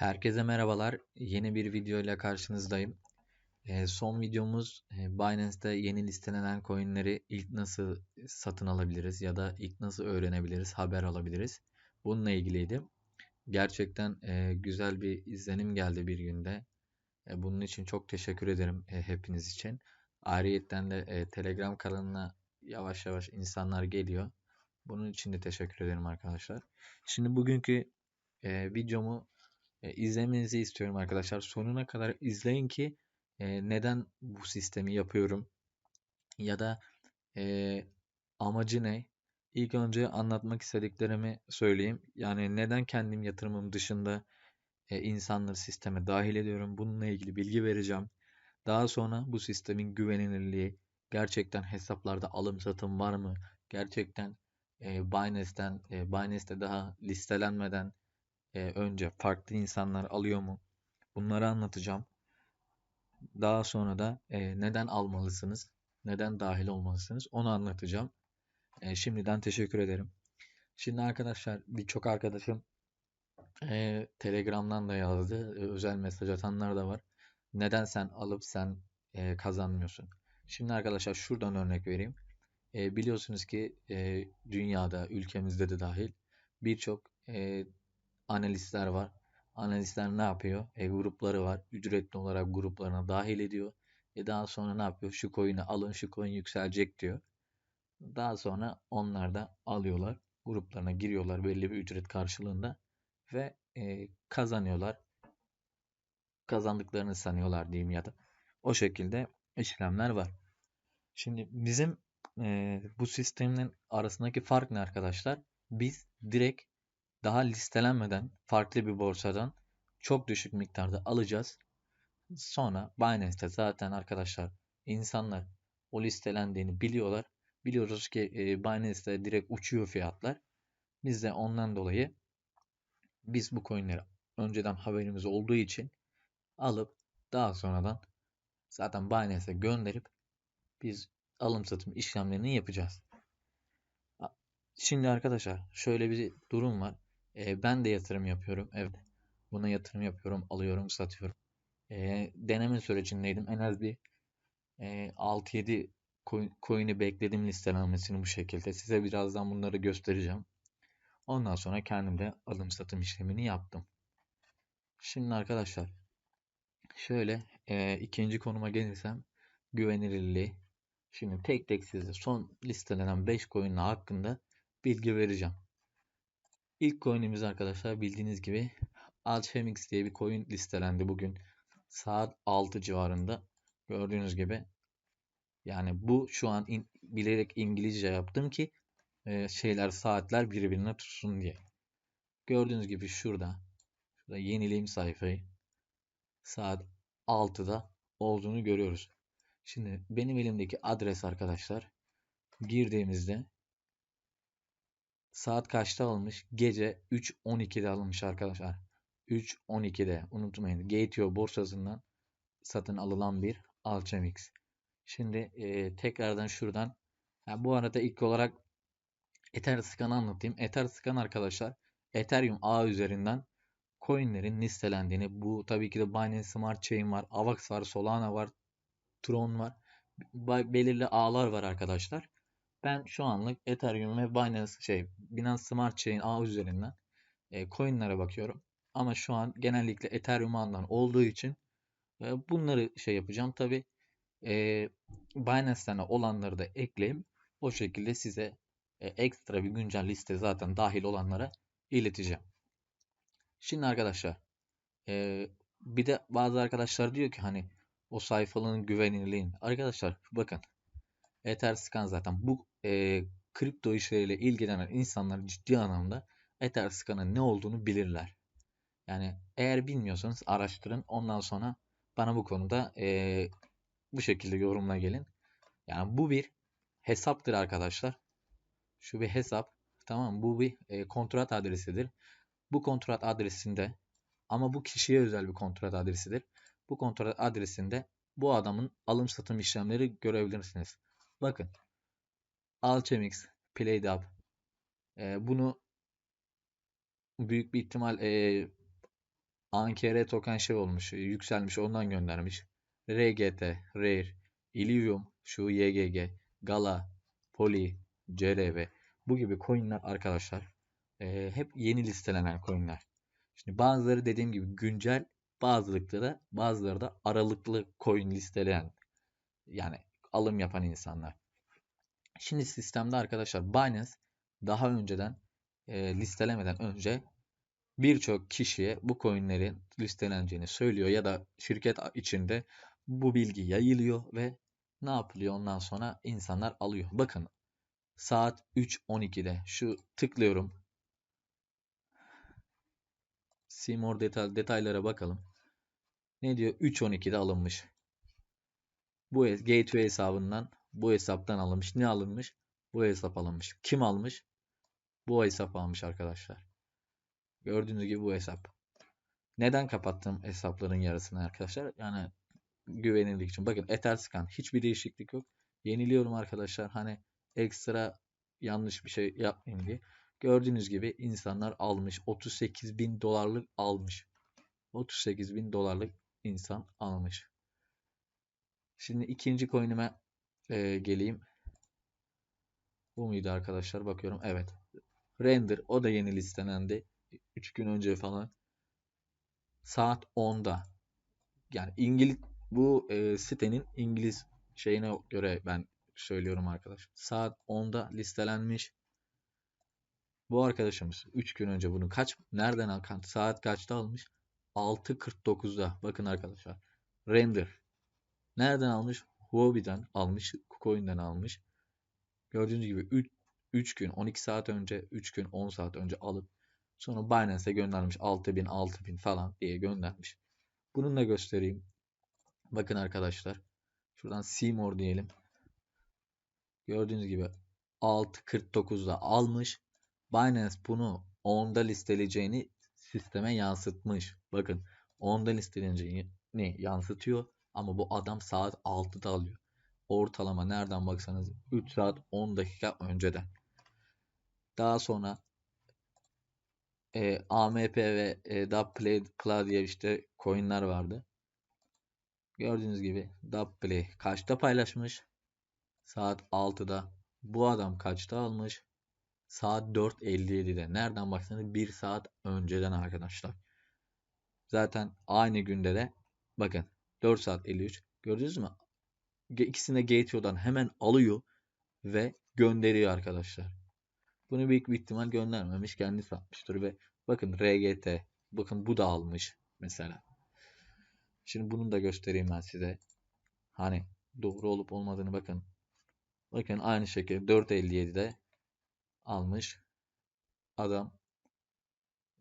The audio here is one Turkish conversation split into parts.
Herkese merhabalar. Yeni bir video ile karşınızdayım. Ee, son videomuz e, Binance'te yeni listelenen coinleri ilk nasıl satın alabiliriz ya da ilk nasıl öğrenebiliriz, haber alabiliriz. Bununla ilgiliydi. Gerçekten e, güzel bir izlenim geldi bir günde. E, bunun için çok teşekkür ederim e, hepiniz için. Ayrıyeten de e, Telegram kanalına yavaş yavaş insanlar geliyor. Bunun için de teşekkür ederim arkadaşlar. Şimdi bugünkü e, videomu e, izlemenizi istiyorum arkadaşlar. Sonuna kadar izleyin ki e, neden bu sistemi yapıyorum ya da e, amacı ne? İlk önce anlatmak istediklerimi söyleyeyim. Yani neden kendim yatırımım dışında e, insanları sisteme dahil ediyorum. Bununla ilgili bilgi vereceğim. Daha sonra bu sistemin güvenilirliği, gerçekten hesaplarda alım satım var mı? Gerçekten e, Binance'den, e, Binance'de daha listelenmeden e, önce farklı insanlar alıyor mu? Bunları anlatacağım. Daha sonra da e, neden almalısınız? Neden dahil olmalısınız? Onu anlatacağım. E, şimdiden teşekkür ederim. Şimdi arkadaşlar birçok arkadaşım e, Telegram'dan da yazdı. E, özel mesaj atanlar da var. Neden sen alıp sen e, kazanmıyorsun? Şimdi arkadaşlar şuradan örnek vereyim. E, biliyorsunuz ki e, dünyada, ülkemizde de dahil birçok e, analistler var. Analistler ne yapıyor? E, grupları var. Ücretli olarak gruplarına dahil ediyor. E daha sonra ne yapıyor? Şu coin'i alın, şu coin yükselecek diyor. Daha sonra onlar da alıyorlar. Gruplarına giriyorlar belli bir ücret karşılığında ve e, kazanıyorlar. Kazandıklarını sanıyorlar diyeyim ya da. O şekilde işlemler var. Şimdi bizim e, bu sistemin arasındaki fark ne arkadaşlar? Biz direkt daha listelenmeden farklı bir borsadan çok düşük miktarda alacağız. Sonra Binance'te zaten arkadaşlar insanlar o listelendiğini biliyorlar. Biliyoruz ki e, Binance'te direkt uçuyor fiyatlar. Biz de ondan dolayı biz bu coinleri önceden haberimiz olduğu için alıp daha sonradan zaten Binance'e gönderip biz alım satım işlemlerini yapacağız. Şimdi arkadaşlar şöyle bir durum var. E, ben de yatırım yapıyorum. Evet. Buna yatırım yapıyorum. Alıyorum, satıyorum. E, deneme sürecindeydim. En az bir e, 6-7 coin'i bekledim listelenmesini bu şekilde. Size birazdan bunları göstereceğim. Ondan sonra kendim de alım satım işlemini yaptım. Şimdi arkadaşlar şöyle e, ikinci konuma gelirsem güvenilirliği. Şimdi tek tek size son listelenen 5 coin hakkında bilgi vereceğim. İlk coin'imiz arkadaşlar bildiğiniz gibi Alchemix diye bir coin listelendi bugün saat 6 civarında. Gördüğünüz gibi yani bu şu an in, bilerek İngilizce yaptım ki e, şeyler saatler birbirine tutsun diye. Gördüğünüz gibi şurada şurada yenileyim sayfayı. Saat 6'da olduğunu görüyoruz. Şimdi benim elimdeki adres arkadaşlar girdiğimizde Saat kaçta alınmış? Gece 3.12'de alınmış arkadaşlar. 3.12'de unutmayın. Gateo borsasından satın alınan bir Alchemix. Şimdi e, tekrardan şuradan yani bu arada ilk olarak Etherscan'ı anlatayım. Etherscan arkadaşlar Ethereum ağ üzerinden coinlerin listelendiğini bu tabii ki de Binance Smart Chain var, Avax var, Solana var, Tron var. Belirli ağlar var arkadaşlar. Ben şu anlık Ethereum ve Binance şey Binance Smart Chain ağ üzerinden e, coinlere bakıyorum. Ama şu an genellikle Ethereum ağından olduğu için e, bunları şey yapacağım. Tabi e, Binance'ten olanları da ekleyip o şekilde size e, ekstra bir güncel liste zaten dahil olanlara ileteceğim. Şimdi arkadaşlar e, bir de bazı arkadaşlar diyor ki hani o sayfanın güvenilirliğin. Arkadaşlar bakın Etherscan zaten bu e, kripto işleriyle ilgilenen insanlar ciddi anlamda Etherscan'ın ne olduğunu bilirler. Yani eğer bilmiyorsanız araştırın. Ondan sonra bana bu konuda e, bu şekilde yorumla gelin. Yani bu bir hesaptır arkadaşlar. Şu bir hesap. Tamam Bu bir e, kontrat adresidir. Bu kontrat adresinde ama bu kişiye özel bir kontrat adresidir. Bu kontrat adresinde bu adamın alım satım işlemleri görebilirsiniz. Bakın. Alchemix, PlayDAP. E, bunu büyük bir ihtimal e, Ankere token şey olmuş, yükselmiş ondan göndermiş. RGT, Rare, Illivium, şu YGG, Gala, Poly, CRV bu gibi coinler arkadaşlar e, hep yeni listelenen coinler. Şimdi bazıları dediğim gibi güncel bazıları da bazıları da aralıklı coin listeleyen yani alım yapan insanlar. Şimdi sistemde arkadaşlar Binance daha önceden e, listelemeden önce birçok kişiye bu coinlerin listeleneceğini söylüyor ya da şirket içinde bu bilgi yayılıyor ve ne yapılıyor ondan sonra insanlar alıyor. Bakın saat 3.12'de şu tıklıyorum. Seymour detay, detaylara bakalım. Ne diyor? 3.12'de alınmış. Bu gateway hesabından bu hesaptan alınmış. Ne alınmış? Bu hesap alınmış. Kim almış? Bu hesap almış arkadaşlar. Gördüğünüz gibi bu hesap. Neden kapattım hesapların yarısını arkadaşlar? Yani güvenilirlik için. Bakın Etherscan hiçbir değişiklik yok. Yeniliyorum arkadaşlar. Hani ekstra yanlış bir şey yapmayayım diye. Gördüğünüz gibi insanlar almış. 38 bin dolarlık almış. 38 bin dolarlık insan almış. Şimdi ikinci coin'ime e, geleyim. Bu muydu arkadaşlar? Bakıyorum. Evet. Render. O da yeni listelendi. 3 gün önce falan. Saat 10'da. Yani İngiliz bu e, sitenin İngiliz şeyine göre ben söylüyorum arkadaşlar. Saat 10'da listelenmiş. Bu arkadaşımız 3 gün önce bunu kaç nereden alkan saat kaçta almış? 6.49'da. Bakın arkadaşlar. Render. Nereden almış? Huobi'den almış. KuCoin'den almış. Gördüğünüz gibi 3, 3 gün 12 saat önce 3 gün 10 saat önce alıp sonra Binance'e göndermiş 6000 6000 falan diye göndermiş. Bunu da göstereyim. Bakın arkadaşlar. Şuradan Seymour diyelim. Gördüğünüz gibi 6.49'da almış. Binance bunu 10'da listeleyeceğini sisteme yansıtmış. Bakın 10'da listeleneceğini yansıtıyor ama bu adam saat 6'da alıyor. Ortalama nereden baksanız 3 saat 10 dakika önceden. Daha sonra e, AMP ve e, Dubplay Play diye işte coinler vardı. Gördüğünüz gibi Dubplay kaçta paylaşmış? Saat 6'da. Bu adam kaçta almış? Saat 4.57'de. Nereden baksanız 1 saat önceden arkadaşlar. Zaten aynı günde de bakın 4 saat 53. Gördünüz mü? İkisini de hemen alıyor ve gönderiyor arkadaşlar. Bunu büyük bir ihtimal göndermemiş. Kendi satmıştır ve bakın RGT. Bakın bu da almış mesela. Şimdi bunu da göstereyim ben size. Hani doğru olup olmadığını bakın. Bakın aynı şekilde 4.57'de almış. Adam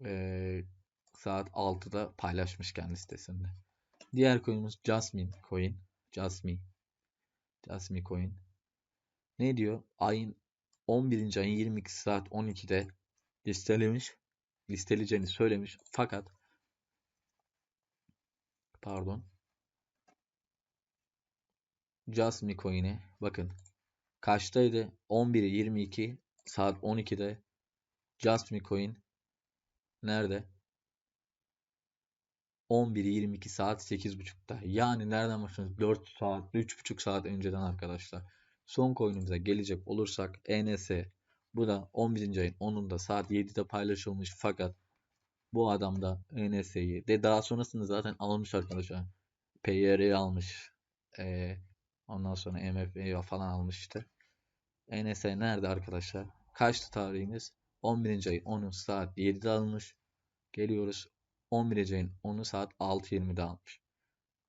ee, saat 6'da paylaşmış kendi sitesinde. Diğer coin'imiz Jasmine coin. Jasmine. Jasmine coin. Ne diyor? Ayın 11. ayın 22 saat 12'de listelemiş. Listeleyeceğini söylemiş. Fakat pardon. Jasmine coin'i bakın kaçtaydı? 11'i 22 saat 12'de Jasmine coin nerede? 11-22 saat 8.30'da. Yani nereden başlıyoruz? 4 saat, 3.5 saat önceden arkadaşlar. Son coin'imize gelecek olursak ENS bu da 11. ayın 10'unda saat 7'de paylaşılmış fakat bu adam da ENS'yi de daha sonrasında zaten almış arkadaşlar. PR'yi almış. Ee, ondan sonra MF'yi falan almış işte. ENS nerede arkadaşlar? Kaçtı tarihiniz? 11. ayın 10'u saat 7'de alınmış. Geliyoruz 11 ayın 10'u saat 6.20'de almış.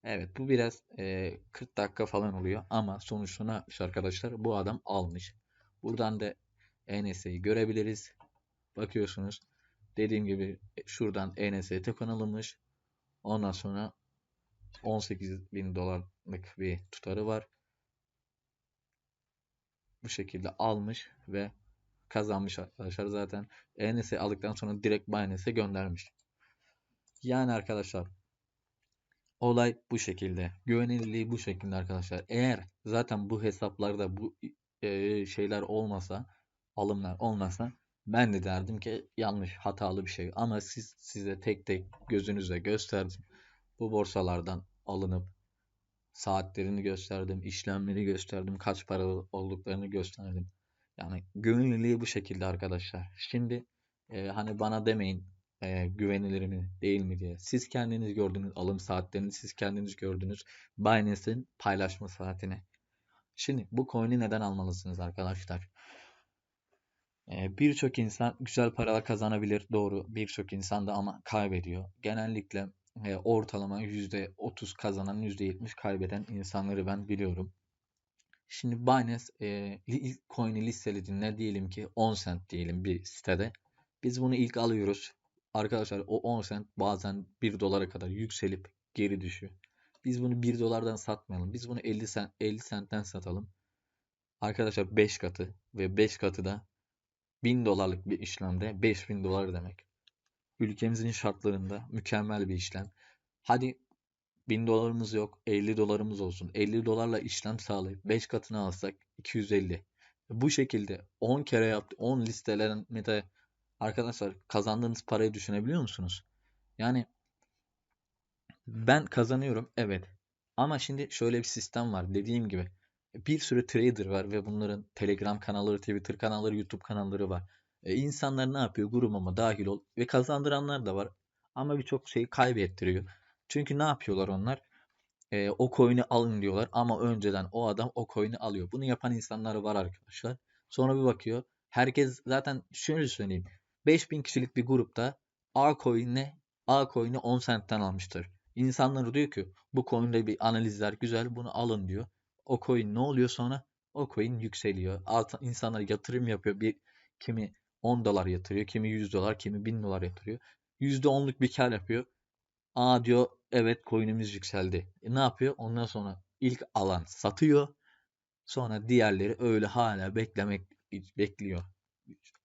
Evet bu biraz e, 40 dakika falan oluyor ama sonuçta ne arkadaşlar? Bu adam almış. Buradan da ENS'yi görebiliriz. Bakıyorsunuz. Dediğim gibi şuradan ENS'ye token alınmış. Ondan sonra 18 bin dolarlık bir tutarı var. Bu şekilde almış ve kazanmış arkadaşlar. Zaten ENS aldıktan sonra direkt Binance'e göndermiş. Yani arkadaşlar olay bu şekilde. Güvenilirliği bu şekilde arkadaşlar. Eğer zaten bu hesaplarda bu e, şeyler olmasa alımlar olmasa Ben de derdim ki yanlış, hatalı bir şey. Ama siz size tek tek gözünüze gösterdim. Bu borsalardan alınıp saatlerini gösterdim, işlemleri gösterdim, kaç para olduklarını gösterdim. Yani güvenilirliği bu şekilde arkadaşlar. Şimdi e, hani bana demeyin e, güvenilir mi değil mi diye. Siz kendiniz gördünüz alım saatlerini, siz kendiniz gördünüz Binance'in paylaşma saatini. Şimdi bu coin'i neden almalısınız arkadaşlar? Ee, Birçok insan güzel paralar kazanabilir, doğru. Birçok insan da ama kaybediyor. Genellikle e, ortalama %30 kazanan, %70 kaybeden insanları ben biliyorum. Şimdi Binance e, coin'i listelediğinde diyelim ki 10 cent diyelim bir sitede. Biz bunu ilk alıyoruz. Arkadaşlar o 10 cent bazen 1 dolara kadar yükselip geri düşüyor. Biz bunu 1 dolardan satmayalım. Biz bunu 50 cent 50 centten satalım. Arkadaşlar 5 katı ve 5 katı da 1000 dolarlık bir işlemde 5000 dolar demek. Ülkemizin şartlarında mükemmel bir işlem. Hadi 1000 dolarımız yok, 50 dolarımız olsun. 50 dolarla işlem sağlayıp 5 katını alsak 250. Bu şekilde 10 kere yaptı, 10 listelemede arkadaşlar kazandığınız parayı düşünebiliyor musunuz? Yani ben kazanıyorum evet. Ama şimdi şöyle bir sistem var. Dediğim gibi bir sürü trader var ve bunların Telegram kanalları, Twitter kanalları, YouTube kanalları var. E, insanlar ne yapıyor? Grubuma dahil ol ve kazandıranlar da var. Ama birçok şeyi kaybettiriyor. Çünkü ne yapıyorlar onlar? E, o coin'i alın diyorlar ama önceden o adam o coin'i alıyor. Bunu yapan insanlar var arkadaşlar. Sonra bir bakıyor. Herkes zaten şöyle söyleyeyim. 5000 kişilik bir grupta A coin'le A coin'i 10 centten almıştır. İnsanlar diyor ki bu coin'de bir analizler güzel bunu alın diyor. O coin ne oluyor sonra? O coin yükseliyor. Alt, insanlar yatırım yapıyor. Bir kimi 10 dolar yatırıyor, kimi 100 dolar, kimi 1000 dolar yatırıyor. %10'luk bir kar yapıyor. Aa diyor evet coin'imiz yükseldi. E, ne yapıyor? Ondan sonra ilk alan satıyor. Sonra diğerleri öyle hala beklemek bekliyor.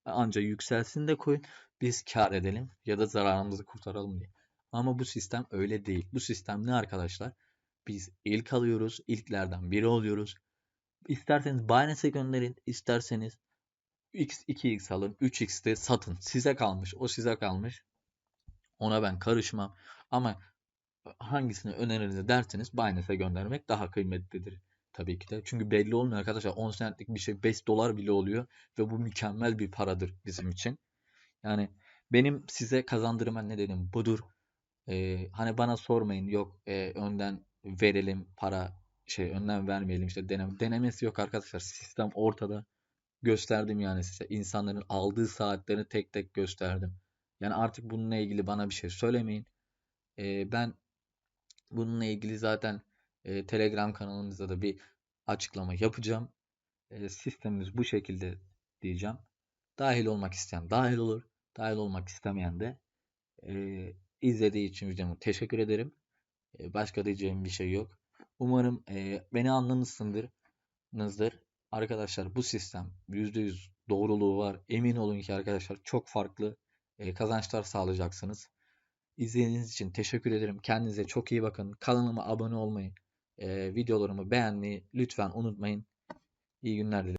Anca yükselsin de coin biz kar edelim ya da zararımızı kurtaralım diye. Ama bu sistem öyle değil. Bu sistem ne arkadaşlar? Biz ilk alıyoruz, ilklerden biri oluyoruz. İsterseniz Binance'e gönderin, isterseniz X, 2x alın, 3x'te satın. Size kalmış, o size kalmış. Ona ben karışmam. Ama hangisini öneriniz derseniz Binance'e göndermek daha kıymetlidir. Tabii ki de. Çünkü belli olmuyor arkadaşlar. 10 centlik bir şey 5 dolar bile oluyor. Ve bu mükemmel bir paradır bizim için. Yani benim size kazandırma ne dedim budur. Ee, hani bana sormayın yok e, önden verelim para şey önden vermeyelim işte deneme, denemesi yok arkadaşlar. Sistem ortada. Gösterdim yani size. İnsanların aldığı saatlerini tek tek gösterdim. Yani artık bununla ilgili bana bir şey söylemeyin. Ee, ben bununla ilgili zaten e, Telegram kanalımızda da bir açıklama yapacağım. E, sistemimiz bu şekilde diyeceğim. Dahil olmak isteyen dahil olur. Dahil olmak istemeyen de e, izlediği için videomu teşekkür ederim. E, başka diyeceğim bir şey yok. Umarım e, beni anlamışsındır. Arkadaşlar bu sistem %100 doğruluğu var. Emin olun ki arkadaşlar çok farklı e, kazançlar sağlayacaksınız. İzlediğiniz için teşekkür ederim. Kendinize çok iyi bakın. Kanalıma abone olmayı, videolarımı beğenmeyi lütfen unutmayın. İyi günler dilerim.